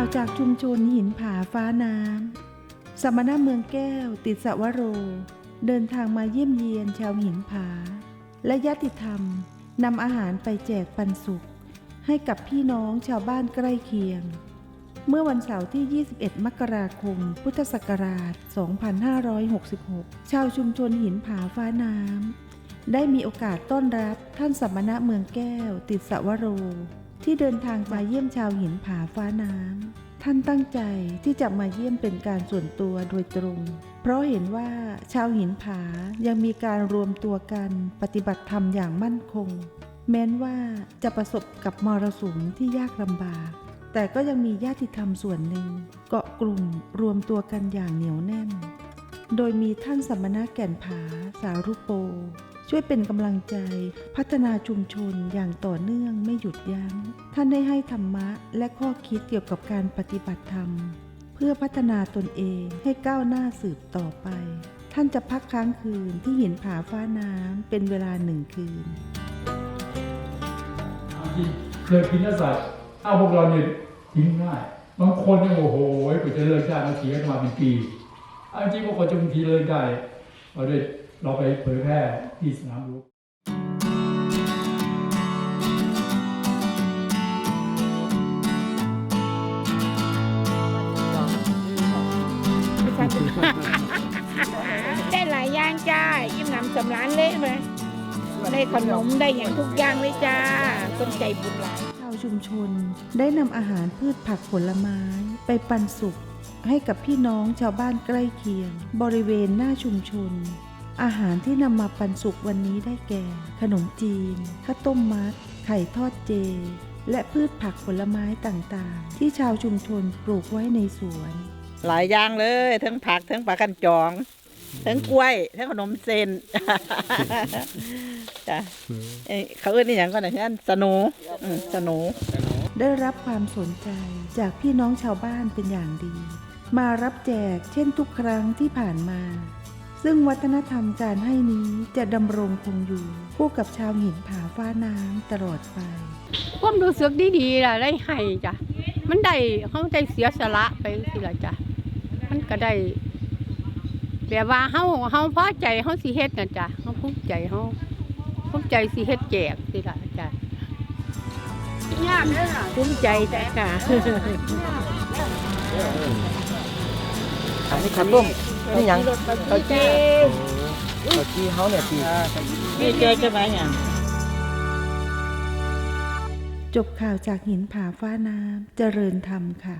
าวจากชุมชนหินผาฟ้าน้ำสมณะเมืองแก้วติดสวโร เดินทางมาเยี่ยมเยียนชาวหินผา และญาติธรรมนำอาหารไปแจกปันสุข ให้กับพี่น้องชาวบ้านใกล้เคียง เมื่อวันเสาร์ที่ 21 มกราคม พุทธศักราช 2566 ชาวชุมชนหินผาฟ้าน้ำได้มีโอกาสต้อนรับท่านสมณะเมืองแก้วติดสวโร ที่เดินทางมาเยี่ยมชาวหินผาฟ้าน้ำท่านตั้งใจที่จะมาเยี่ยมเป็นการส่วนตัวโดยตรง เพราะเห็นว่าชาวหินผายังมีการรวมตัวกันปฏิบัติธรรมอย่างมั่นคง แม้นว่าจะประสบกับมรสุมที่ยากลำบาก แต่ก็ยังมีญาติธรรมส่วนหนึ่ง เกาะกลุ่มรวมตัวกันอย่างเหนียวแน่น โดยมีท่านสมณะแก่นผาสารุโป ช่วยเป็นกำลังใจ พัฒนาชุมชนอย่างต่อเนื่องไม่หยุดยัง้ง ท่านได้ให้ธรรมะและข้อคิดเกี่ยวกับการปฏิบัติธรรม เพื่อพัฒนาตนเองให้ก้าวหน้าสืบต่อไป ท่านจะพักค้างคืนที่หินผาฟ้าน้ำเป็นเวลาหนึ่งคืนเคยกินแล้วใส่เอาพวกเราเนี่ยทิ้งง่ายบางคนเนี่ยโอ้โหกว่าจะเลิกได้มาเสียมาเป็นปีเอาจริงๆพวกคนจะบางทีเลิกได้เราได้ เราไปเผยแพร่ที่สนามรบได้หลายอย่างจ้าอิ่มหนำสำราญเลยไหมได้ขนมได้อย่างทุกอย่างเลยจ้าคนใจบุญหลายชาวชุมชนได้นำอาหารพืชผักผลไม้ไปปันสุขให้กับพี่น้องชาวบ้านใกล้เคียง บริเวณหน้าชุมชน อาหารที่นำมาปันสุขวันนี้ได้แก่ ขนมจีน ข้าวต้มมัด ไข่ทอดเจ และพืชผักผลไม้ต่างๆ ที่ชาวชุมชนปลูกไว้ในสวน หลายอย่างเลย ทั้งผักทั้งปลากันจอง ทั้งกล้วย ทั้งขนมเส้นจ้ะเอ้ยเขาเอื้นนี่อย่างก็ไหนนั่นสนูอืมสนูได้รับความสนใจจากพี่น้องชาวบ้านเป็นอย่างดี มารับแจกเช่นทุกครั้งที่ผ่านมา ซึ่งวัฒนธรรมการให้นี้จะดำรงคงอยู่ คู่กับชาวหินผาฟ้าน้ำตลอดไปความรู้สึกดีๆล่ะได้ให้จ้ะมันได้เขาได้เสียสละไปสิล่ะจ้ะมันก็ได้แบบว่าเฮาเฮาพอใจเฮาสิเฮ็ดน่ะจ้ะเฮาภูมิใจเฮาภูมิใจสิเฮ็ดแจกสิล่ะจ้ะยากเด้อล่ะภูมิใจจ้ะค่ะ อันนี้ขันร่มนี่หยังโอเคข้าวจีเฮาเนี่ยปีนี่เจอจะไหมอย่างจบข่าวจากหินผาฟ้าน้ำเจริญธรรมค่ะ